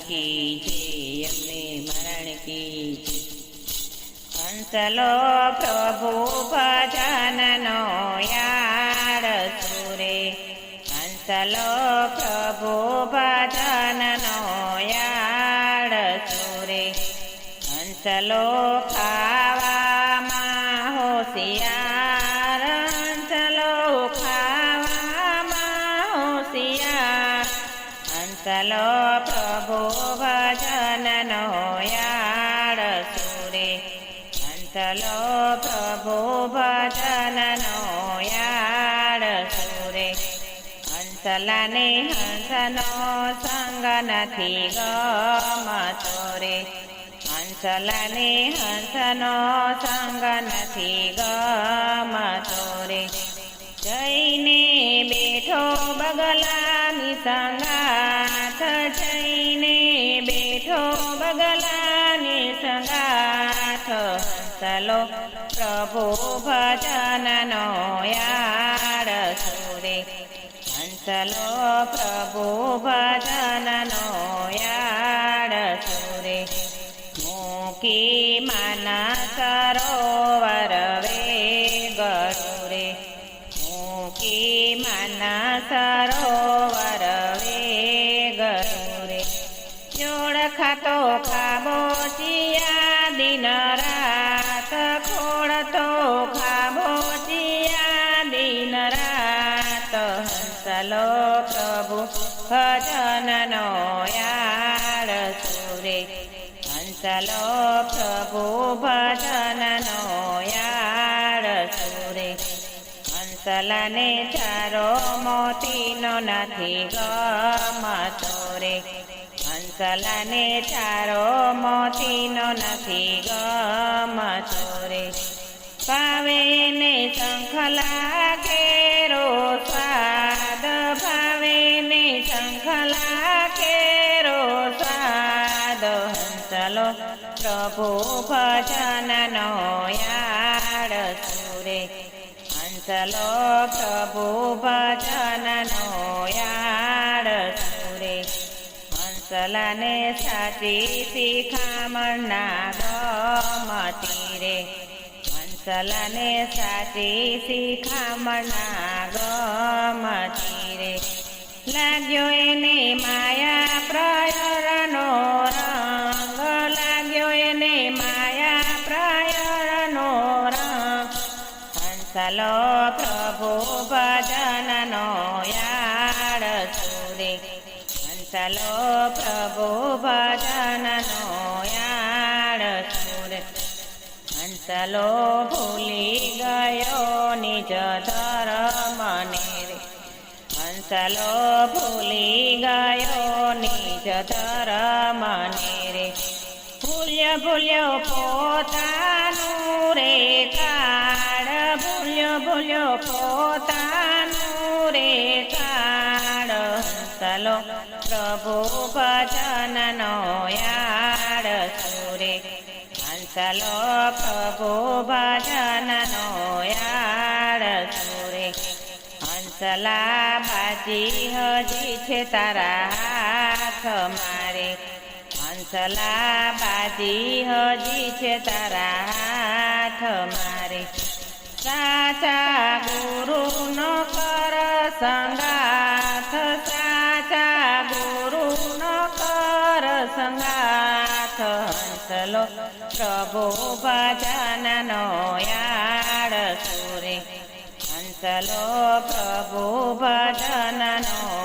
કી જય અંબે મરણ કી. હંસલો પ્રભુ ભજનનો યાર સુરે હંસલો પ્રભુ ભજનનો યાર સુરે હંસલો ખાવામાં હોશિયાર હંસલો ખાવામાં હોશિયાર પ્રભુ ભજનનો યાળ સુરે અંતલો પ્રભુ ભજનનો યાળ સુરે હંસલાને હંસનો સંગ નથી ગમતો રે હંસલાને હંસનો સંગ નથી ગમતો રે જઈને બેઠો બગલાની સંગાથ જઈને બેઠો બગલાની સંગાથ. ચલો પ્રભુ ભજનનો યાર સુરે. ચલો પ્રભુ ભજનનો યાર સુરે. મૂકી માના સરોવર જોડ ખાતો ખાબો ચિયા દિન રાત ખોળતો ખાબો ચિયા દિન રાત હંસલો પ્રભુ ભજનનો યાર સુરે હંસલો પ્રભુ ભજનનો યાર સુરે હંસલાને ચારો મોતીનો નથી ગમતો રે હંસલાને ચારો મોતીનો નથી ગમતો રે ભાવે ને શંખલા રો સ્વાદ ભાવે ને શંખલા રો સ્વાદ ચલો પ્રભુ ભજનનો યાડ સુરે હંસલો પ્રભુ ભજનનો સુરે હંસલાને સાચી શિખામણના ગમતી રે. હંસલાને સાચી શિખામણના ગમતી રે. લાગ્યો એને માયા પ્રયરનો રંગ. લાગ્યો એને માયા પ્રયરનો રંગ. હંસલો પ્રભુ ભજનનો યાર સુરે. હંસલો પ્રભુ ભજનનો યાળ હંસલો ભૂલી ગયો નિજ ધર્મને રે હંસલો ભૂલી ગયો નિજ ધર્મને રે ભૂલ્યો ભૂલ્યો પોતાનું રે કાળ ભૂલ્યો ભૂલ્યો પોતાનું રે કાળ હંસલો પ્રભુ ભજનનો યાર સુરે હંસલો પ્રભુ ભજનનો યાર સુરે હંસલા બાજી હજી છે તારા હાથ મારે હંસલા બાજી હજી છે તારા હાથ મારે સાચા ગુરુનો કર સંગાથ હંસલો પ્રભુ ભજનનો યાળ સુરે હંસલો પ્રભુ ભજનનો